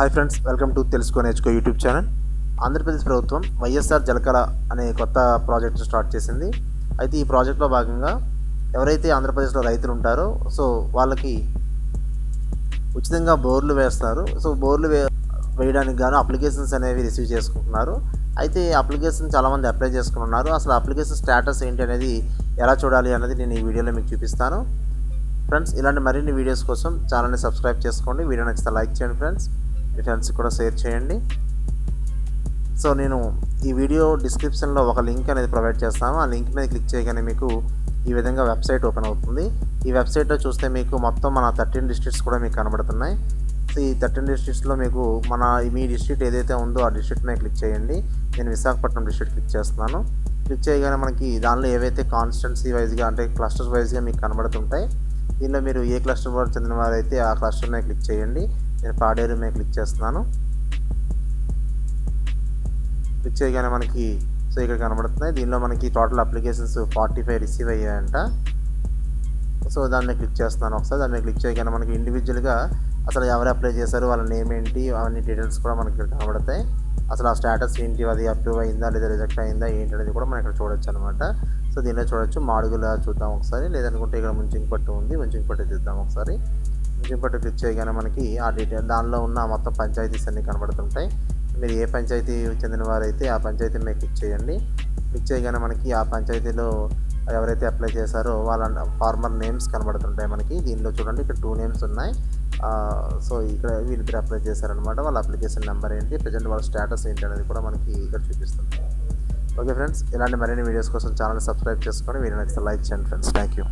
Hi friends welcome to తెలుసుకో నేర్చుకో YouTube channel Andhra Pradesh ప్రభుత్వం వైఎస్ఆర్ జలకళ అనే కొత్త ప్రాజెక్ట్ స్టార్ట్ చేసింది. అయితే ఈ ప్రాజెక్ట్లో భాగంగా ఎవరైతే ఆంధ్రప్రదేశ్లో రైతులు ఉంటారో సో వాళ్ళకి ఉచితంగా బోర్లు వేస్తారు. సో బోర్లు వే వేయడానికి గాను అప్లికేషన్స్ అనేవి రిసీవ్ చేసుకుంటున్నారు. అయితే అప్లికేషన్ చాలామంది అప్లై చేసుకున్నారు అసలు అప్లికేషన్ స్టేటస్ ఏంటి అనేది ఎలా చూడాలి అనేది నేను ఈ వీడియోలో మీకు చూపిస్తాను. ఫ్రెండ్స్ ఇలాంటి మరిన్ని వీడియోస్ కోసం ఛానల్ని సబ్స్క్రైబ్ చేసుకోండి. వీడియో నచ్చితే లైక్ చేయండి ఫ్రెండ్స్ మీ ఫ్రెండ్స్కి కూడా షేర్ చేయండి. సో నేను ఈ వీడియో డిస్క్రిప్షన్లో ఒక లింక్ అనేది ప్రొవైడ్ చేస్తాను. ఆ లింక్ మీద క్లిక్ చేయగానే మీకు ఈ విధంగా వెబ్సైట్ ఓపెన్ అవుతుంది. ఈ వెబ్సైట్లో చూస్తే మీకు మొత్తం మన థర్టీన్ డిస్ట్రిక్ట్స్ కూడా మీకు కనబడుతున్నాయి. సో ఈ థర్టీన్ డిస్ట్రిక్ట్స్లో మీకు మన మీ డిస్ట్రిక్ట్ ఏదైతే ఉందో ఆ డిస్ట్రిక్ట్ మీద క్లిక్ చేయండి. నేను విశాఖపట్నం డిస్ట్రిక్ట్ క్లిక్ చేస్తున్నాను. క్లిక్ చేయగానే మనకి దానిలో ఏవైతే కాన్స్టెన్సీ వైజ్గా అంటే క్లస్టర్స్ వైజ్గా మీకు కనబడుతుంటాయి దీనిలో మీరు ఏ క్లస్టర్ వారు చెందిన వారైతే ఆ క్లస్టర్ మీద క్లిక్ చేయండి. నేను పాడేరు మీద క్లిక్ చేస్తున్నాను. క్లిక్ చేయగానే మనకి సో ఇక్కడ కనబడుతున్నాయి. దీనిలో మనకి total applications forty five receive అయ్యాయంట. So దాన్ని క్లిక్ చేస్తున్నాను ఒకసారి. దాన్ని క్లిక్ చేయగానే మనకి ఇండివిజువల్గా అసలు ఎవరు అప్లై చేశారు వాళ్ళ నేమ్ ఏంటి అవన్నీ డీటెయిల్స్ కూడా మనకి ఇక్కడ కనబడతాయి. అసలు ఆ స్టేటస్ ఏంటి అది అప్రూవ్ అయిందా లేదా రిజెక్ట్ అయిందా ఏంటి అనేది కూడా మనం ఇక్కడ చూడొచ్చు అనమాట సో దీనిలో చూడొచ్చు. మాడుగులా చూద్దాం ఒకసారి. లేదనుకుంటే ఇక్కడ ముంచింగ్ పట్టు ఉంది. ముంచింగ్ పట్టు చూద్దాం ఒకసారి. ముంచింగ్ పట్టు క్లిక్ చేయగానే మనకి ఆ డీటెయిల్ దానిలో ఉన్న మొత్తం పంచాయతీస్ అన్ని కనబడుతుంటాయి. మీరు ఏ పంచాయతీ చెందిన వారైతే ఆ పంచాయతీ మీద క్లిక్ చేయండి క్లిక్ చేయగానే మనకి ఆ పంచాయతీలో ఎవరైతే అప్లై చేశారో వాళ్ళ ఫార్మర్ నేమ్స్ కనబడుతుంటాయి మనకి. దీనిలో చూడండి ఇక్కడ టూ నేమ్స్ ఉన్నాయి. సో ఇక్కడ వీళ్ళిద్దరు అప్లై చేశారనమాట వాళ్ళ అప్లికేషన్ నెంబర్ ఏంటి ప్రజెంట్ వాళ్ళ స్టేటస్ ఏంటి అనేది కూడా మనకి ఇక్కడ చూపిస్తుంది. ఓకే ఫ్రెండ్స్ ఇలాంటి మరిన్ని వీడియోస్ కోసం ఛానల్ సబ్స్క్రైబ్ చేసుకొని వీడియో నచ్చితే లైక్ చేయండి ఫ్రెండ్స్ థ్యాంక్ యూ